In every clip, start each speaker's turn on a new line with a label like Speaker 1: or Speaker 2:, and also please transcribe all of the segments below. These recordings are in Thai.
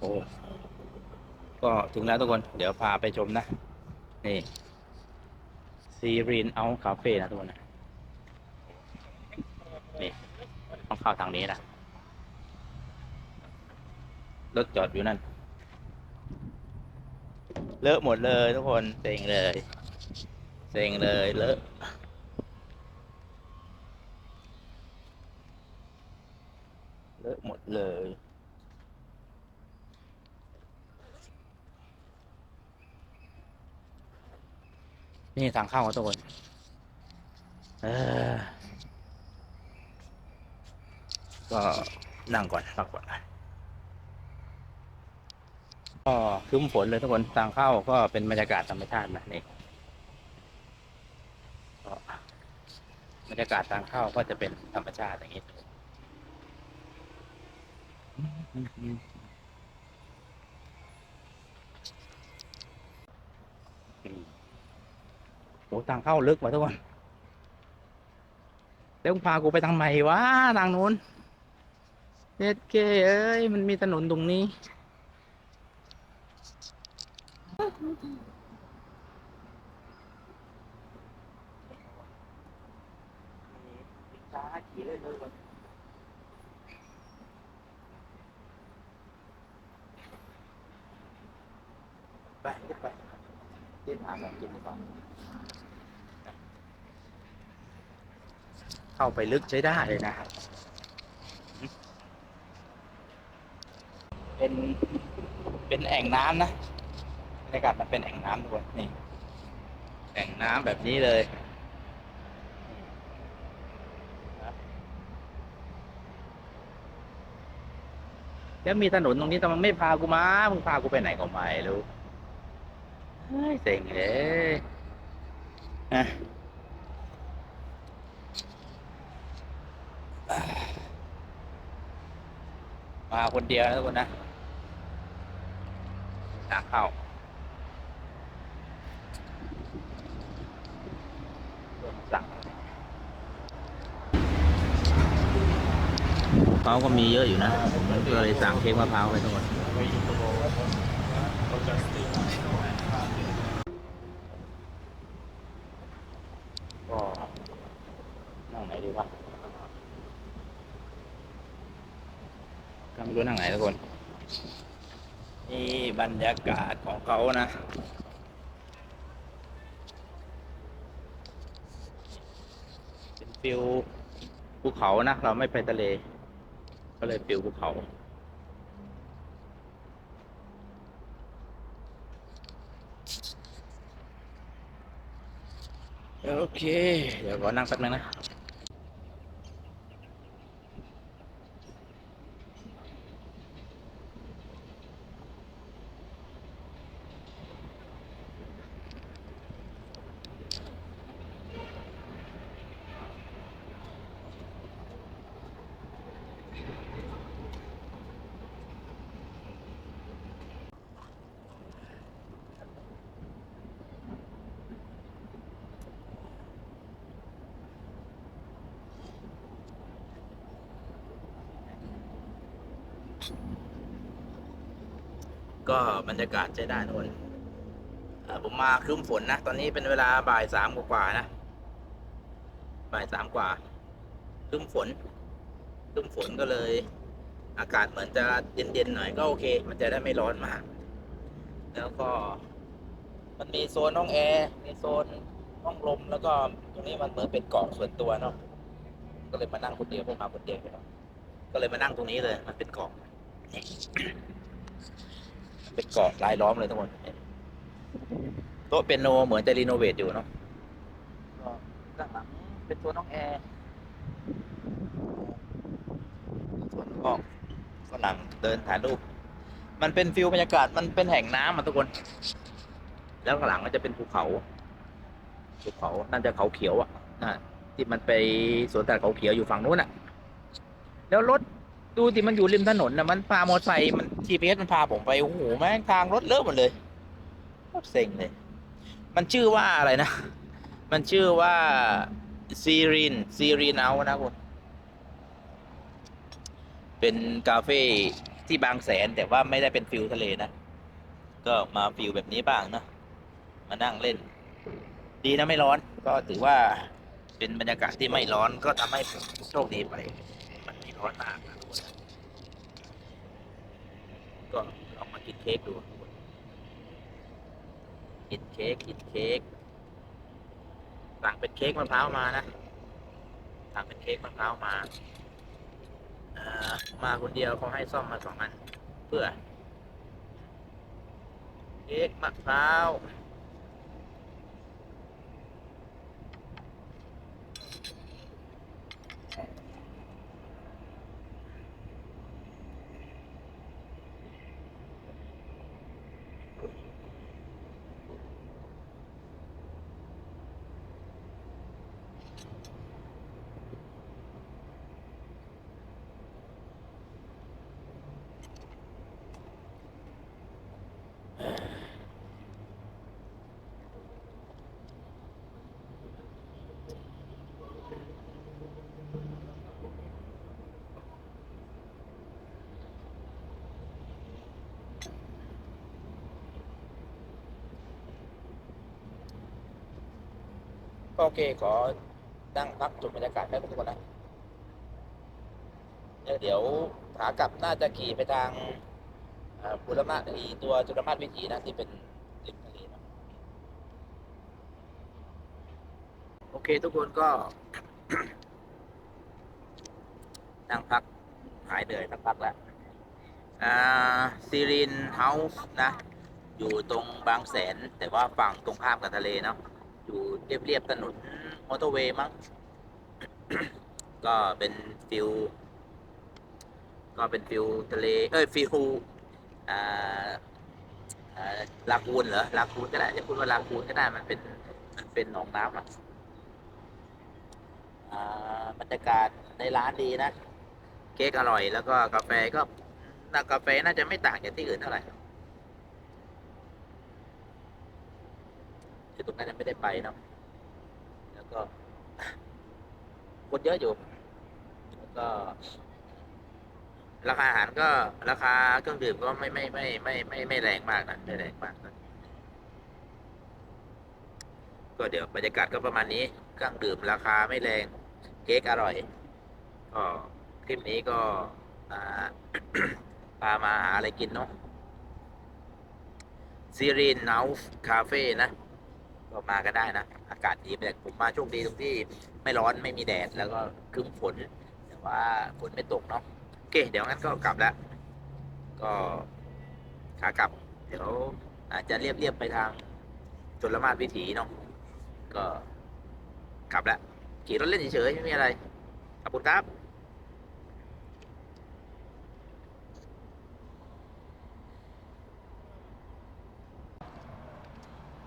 Speaker 1: โอ้ก็ถึงแล้วทุกคน เดี๋ยวพาไปชมนะ นี่ซีรีนเอาคาเฟ่นะทุกคนนะนี่ต้องเข้าทางนี้นะรถจอดอยู่นั่น เลอะหมดเลยทุกคนเซ็งเลยเซ็งเลยเลอะ เลอะหมดเลย นี่ทางเข้าครับทุกคนเออก็นั่งก่อนพักก่อนก็คึ้มฝนเลยทุกคนทางเข้าก็เป็นบรรยากาศธรรมชาตินะนี่บรรยากาศทางเข้าก็จะเป็นธรรมชาติอย่างนี้อืมโอ้ ทางเข้าลึกว่ะทุกคนแล้วพากูไปทางไหนวะทางนู้นเจ็ดเกเอ้ยมันมีถนนตรงนี้ช้าขี่เลยเลยไปไปที่ถามลองกินกว่า เข้าไปลึกใช้ได้เลยนะครับ เป็นเป็นแอ่งน้ำนะบรรยากาศมันเป็นแอ่งน้ำด้วยนี่ แอ่งน้ำแบบนี้เลยแล้วมีถนนตรงนี้แต่มันไม่พากูมามึงพากูไปไหนก็ไม่รู้เฮ้ยเซ็งเลยอะ มาคนเดียวนะทุกคนนะทากเข้าสั่งมะพร้าวก็มีเยอะอยู่นะก็เลยสั่งเค้กมะพร้าวไปทั้งหมดก็นั่งไหนดีวะก็ไม่รู้นั่งไหนทุกคน นี่บรรยากาศของเขานะ เป็นฟิวภูเขานะ เราไม่ไปทะเล ก็เลยฟิวภูเขาโอเค เดี๋ยวขอนั่งแป๊บนึงนะ ก็บรรยากาศใช้ได้ทุกคนผมมาครึ้มฝนนะ ตอนนี้เป็นเวลาบ่ายสามกว่าๆนะ บ่ายสามกว่าครึ้มฝนครึ้มฝนก็เลย อากาศเหมือนจะเย็นๆหน่อยก็โอเค มันจะได้ไม่ร้อนมาก แล้วก็ มันมีโซนห้องแอร์ มีโซนห้องลม แล้วก็ตรงนี้มันเหมือนเป็นเกาะส่วนตัวเนาะ ก็เลยมานั่งคนเดียวผมมาคนเดียวเนาะก็เลยมานั่งตรงนี้เลย มันเป็นเกาะ เป็นเกาะรายล้อมเลยทั้งหมดโต๊ะเป็นโนเหมือนจะรีโนเวทอยู่เนาะก็ด้านหลังเป็นตัวน้องแอร์ส่วนก็ฝรั่งเดินถ่ายรูป มันเป็นฟิลบรรยากาศมันเป็นแห่งน้ำอะทุกคน แล้วข้างหลังก็จะเป็นภูเขาภูเขาน่าจะเขาเขียวอะนะที่มันไปสวนแต่เขาเขียวอยู่ฝั่งนู้นอะ แล้วรถ ดูสิมันอยู่ริมถนนนะมันพามอเตอร์ไซค์มัน GPS มันพาผมไปโอ้โหแม่งทางรถเลอะหมดเลยโคตรเซ็งเลย มันชื่อว่าอะไรนะ มันชื่อว่าซีรีนซีรีนเอานะคุณเป็นคาเฟ่ที่บางแสนแต่ว่าไม่ได้เป็นฟิลทะเลนะ ก็มาฟิลแบบนี้บ้างเนะมานั่งเล่น ดีนะไม่ร้อน ก็ถือว่าเป็นบรรยากาศที่ไม่ร้อนก็ทำให้โชคดีไป มันไม่ร้อนมากลองมากินเค้กดูทุกคนกินเค้กกินเค้กสั่งเป็นเค้กมะพร้าวมานะสั่งเป็นเค้กมะพร้าวมาเอ่อมาคนเดียวเขาให้ซ่อมมาสองอันเพื่อเค้กมะพร้าว ก็โอเคขอนั่งพักจุดบรรยากาศแป๊บนึงก่อนนะเดี๋ยวเดี๋ยวขากลับน่าจะขี่ไปทางบุรมาอีตัวจุลมาศวิถีนะที่เป็นริมทะเลนะโอเคทุกคนก็นั่งพักหายเหนื่อยสักพักแล้วซีรินเฮาส์นะ อยู่ตรงบางแสน แต่ว่าฝั่งตรงข้ามกับทะเลเนาะ อยู่เรียบเรียบๆถนนมอเตอร์เวย์มั้ง ก็เป็นฟิลก็เป็นฟิลทะเล เอ้ยฟิลอ่าอ่าลากูนเหรอลากูนก็ได้จะพูดว่าลากูนก็ได้มันเป็นมันเป็นหนองน้ำอะอ่าบรรยากาศในร้านดีนะ เค้กอร่อยแล้วก็กาแฟก็น่ากาแฟน่าจะไม่ต่างจากที่อื่นเท่าไหร่คือ ตรงนั้นยังไม่ได้ไปเนาะแล้วก็คนเยอะอยู่แล้วก็ ราคาอาหารก็ราคาเครื่องดื่มก็ไม่ไม่ไม่ไม่ไม่ไม่แรงมากนะไม่แรงมากนะก็เดี๋ยวบรรยากาศก็ประมาณนี้เครื่องดื่มราคาไม่แรงเค้กอร่อยก็คลิปนี้ก็อ่าพามาหาอะไรกินเนาะซีรีนเนาส์คาเฟ่นะ ก็มาก็ได้นะ อากาศดีแต่ผมมาโชคดีตรงที่ไม่ร้อนไม่มีแดดแล้วก็คึ้มฝนแต่ว่าฝนไม่ตกเนาะโอเค เดี๋ยวงั้นก็กลับแล้ว ก็ขากลับ เดี๋ยวอาจจะเรียบๆไปทางชนละมาดวิถีเนาะก็กลับแล้วขี่รถเล่นเฉยๆไม่มีอะไรขอบคุณครับ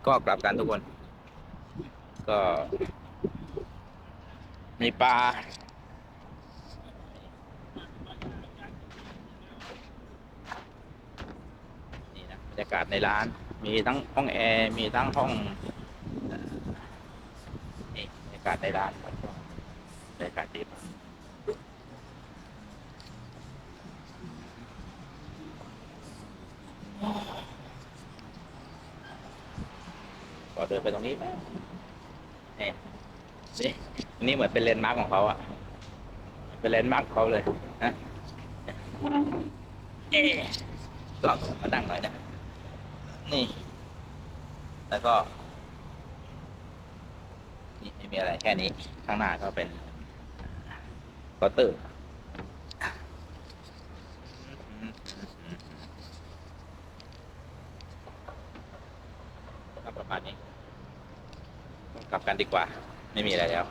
Speaker 1: ก็กลับกันทุกคน ก็ มีปลานี่นะบรรยากาศในร้าน มีทั้งห้องแอร์มีทั้งห้องนี่บรรยากาศในร้านบรรยากาศดีมากก็เดินไปตรงนี้ไหม นี่เหมือนเป็นเลนด์มาร์กของเขาอะเป็นเลนด์มาร์กเขาเลยนะเอ๊ะก็มานั่งหน่อยนะนี่ แล้วก็ นี่ไม่มีอะไรแค่นี้ ข้างหน้าก็เป็นเคาน์เตอร์ประมาณนี้ กลับกันดีกว่า ไม่มีอะไรแล้ว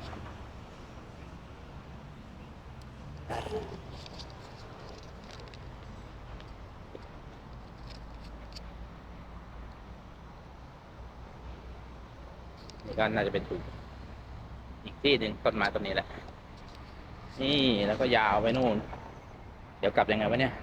Speaker 1: นี่ก็น่าจะเป็นถูกอีกที่หนึ่งต้นไม้ต้นนี้แหละ นี่แล้วก็ยาวไปนู่น เดี๋ยวกลับยังไงวะเนี่ย